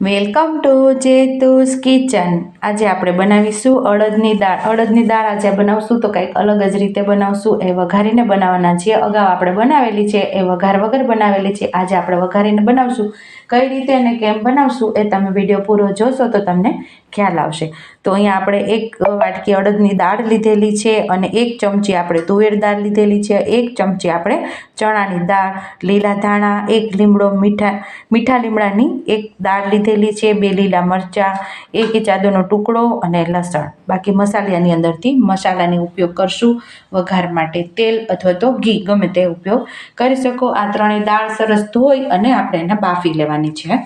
Welcome to જેતુસ kitchen. આજે આપણે બનાવીશું અડદની દાળ. અડદની દાળ આજે બનાવશું તો કંઈક અલગ જ રીતે બનાવશું. એ વઘારીને બનાવવાના છીએ. અગાઉ આપણે બનાવેલી છે, એ વઘાર વગર બનાવેલી છે. આજે આપણે વઘારીને બનાવશું. કઈ રીતે અને કેમ બનાવશું એ તમે વીડિયો પૂરો જોશો તો તમને ખ્યાલ આવશે. તો અહીંયા આપણે એક વાટકી અડદની દાળ લીધેલી છે અને એક ચમચી આપણે તુવેર દાળ લીધેલી છે. એક ચમચી આપણે ચણાની દાળ, લીલા ધાણા, એક લીમડો મીઠા મીઠા લીમડાની એક દાળ લીધેલી છે, બે લીલા મરચાં, એક ચાદરનો ટુકડો અને લસણ. બાકી મસાલાની અંદરથી મસાલાની ઉપયોગ કરશું. વઘાર માટે તેલ અથવા તો ઘી, ગમે તે ઉપયોગ કરી શકો. આ ત્રણેય દાળ સરસ ધોઈ અને આપણે એને બાફી લેવાની છે.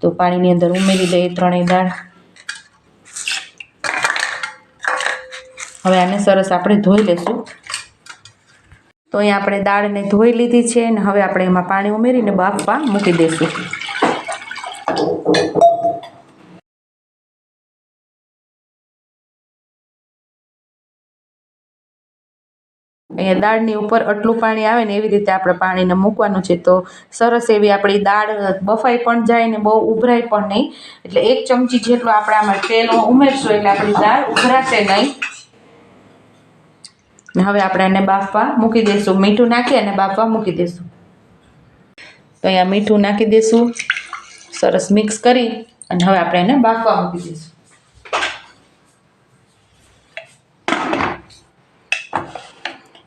તો પાણીની અંદર ઉમેરી દઈએ ત્રણેય દાળ. હવે આને સરસ આપણે ધોઈ લેશું. તો અહીંયા આપણે દાળને ધોઈ લીધી છે અને હવે આપણે એમાં પાણી ઉમેરીને બાફવા મૂકી દઈશું અહીંયા દાળની ઉપર આટલું પાણી આવે ને એવી રીતે આપણે પાણીને મૂકવાનું છે. તો સરસ એવી આપણી દાળ બફાઈ પણ જાય ને બહુ ઉભરાય પણ નહીં. એટલે એક ચમચી જેટલું આપણે આમાં તેલ ઉમેરશું એટલે આપણી દાળ ઉભરાશે નહીં. હવે આપણે એને બાફવા મૂકી દઈશું મીઠું નાખી અને બાફવા મૂકી દઈશું તો અહીંયા મીઠું નાખી દઈશું સરસ મિક્સ કરી અને હવે આપણે એને બાફવા મૂકી દઈશું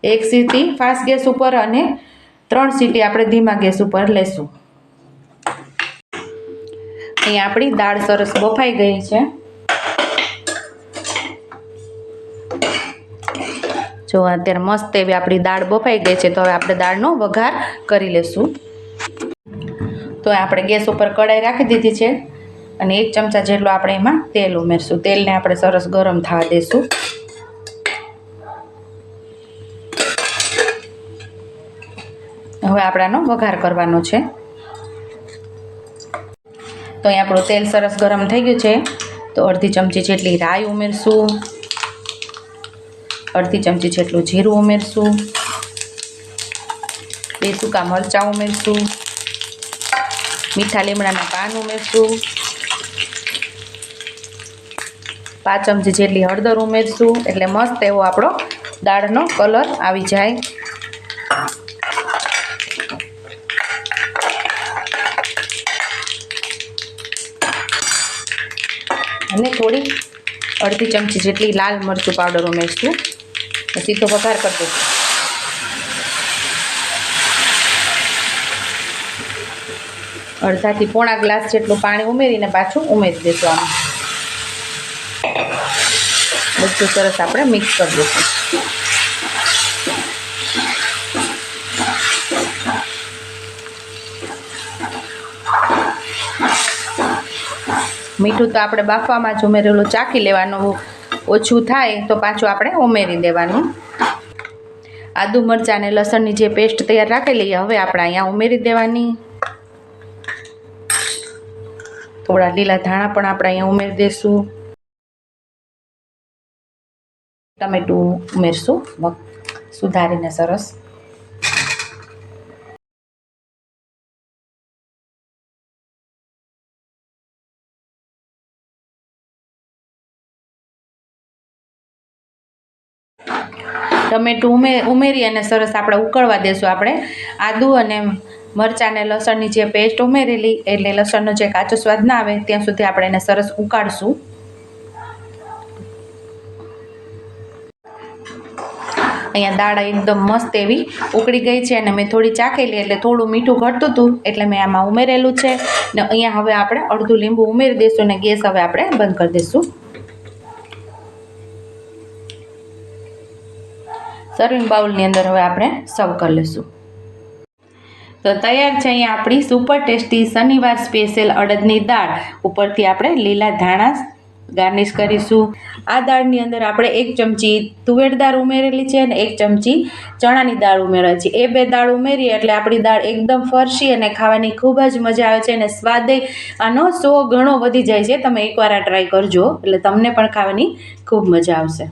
એક સીટી ફાસ્ટ ગેસ ઉપર અને ત્રણ સીટી આપણે ધીમા ગેસ ઉપર લેશું. અહીંયા આપણી દાળ સરસ બફાઈ ગઈ છે. જો અત્યારે મસ્ત એવી આપણી દાળ બફાઈ ગઈ છે, તો હવે આપણે દાળનો વઘાર કરી લેશું. તો આપણે ગેસ ઉપર કઢાઈ રાખી દીધી છે અને એક ચમચા જેટલું આપણે એમાં તેલ ઉમેરશું. તેલને આપણે સરસ ગરમ થવા દઈશું હવે આપણાનો વઘાર કરવાનો છે. તો અહીં આપણું તેલ સરસ ગરમ થઈ ગયું છે. તો અડધી ચમચી જેટલી રાઈ ઉમેરશું. અડધી ચમચી જેટલું જીરું ઉમેરશું. બે સૂકા મરચાં ઉમેરશું. મીઠા લીમડાના પાન ઉમેરશું. પાંચ ચમચી જેટલી હળદર ઉમેરશું. એટલે મસ્ત એવો આપણો દાળનો કલર આવી જાય. અને થોડી અડધી ચમચી જેટલી લાલ મરચું પાવડર ઉમેરીશું. પછી તો વઘાર કરી દઈશું. અડધાથી પોણા ગ્લાસ જેટલું પાણી ઉમેરીને પાછું ઉમેરી દઈશું આમાં. બધું સરસ આપણે મિક્સ કરી દઈશું. મીઠું તો આપણે બાફવામાં જ ઉમેરેલું ચાખી લેવાનું. ઓછું થાય તો પાછું આપણે ઉમેરી દેવાનું. આદુ મરચાં અને લસણની જે પેસ્ટ તૈયાર રાખેલી હવે આપણે અહીંયા ઉમેરી દેવાની. થોડા લીલા ધાણા પણ આપણે અહીંયા ઉમેરી દઈશું ટમેટું ઉમેરશું. સુધારીને સરસ. ટમેટું ઉમે, ઉમેરી અને સરસ આપણે ઉકળવા દેશું આપણે. આદુ અને મરચાં અને લસણની જે પેસ્ટ ઉમેરેલી, એટલે લસણનો જે કાચો સ્વાદ ના આવે, ત્યાં સુધી આપણે એને સરસ ઉકાળશું. અહીંયા દાળ એકદમ મસ્ત એવી ઉકળી ગઈ છે અને મેં થોડી ચાખેલી, એટલે થોડું મીઠું ઘટતું હતું, એટલે મેં આમાં ઉમેરેલું છે. ને અહીંયા હવે આપણે અડધું લીંબુ ઉમેરી દઈશું અને ગેસ હવે આપણે બંધ કરી દઈશું સર્વિંગ બાઉલની અંદર હવે આપણે સર્વ કરી લઈશું. તો તૈયાર છે અહીંયા આપણી સુપર ટેસ્ટી શનિવાર સ્પેશિયલ અડદની દાળ. ઉપરથી આપણે લીલા ધાણા ગાર્નિશ કરીશું. આ દાળની અંદર આપણે એક ચમચી તુવેર દાળ ઉમેરેલી છે અને એક ચમચી ચણાની દાળ ઉમેરેલી છે. એ બે દાળ ઉમેરીએ એટલે આપણી દાળ એકદમ ફરસી અને ખાવાની ખૂબ જ મજા આવે છે અને સ્વાદે આનો સો ઘણો વધી જાય છે. તમે એકવાર આ ટ્રાય કરજો એટલે તમને પણ ખાવાની ખૂબ મજા આવશે.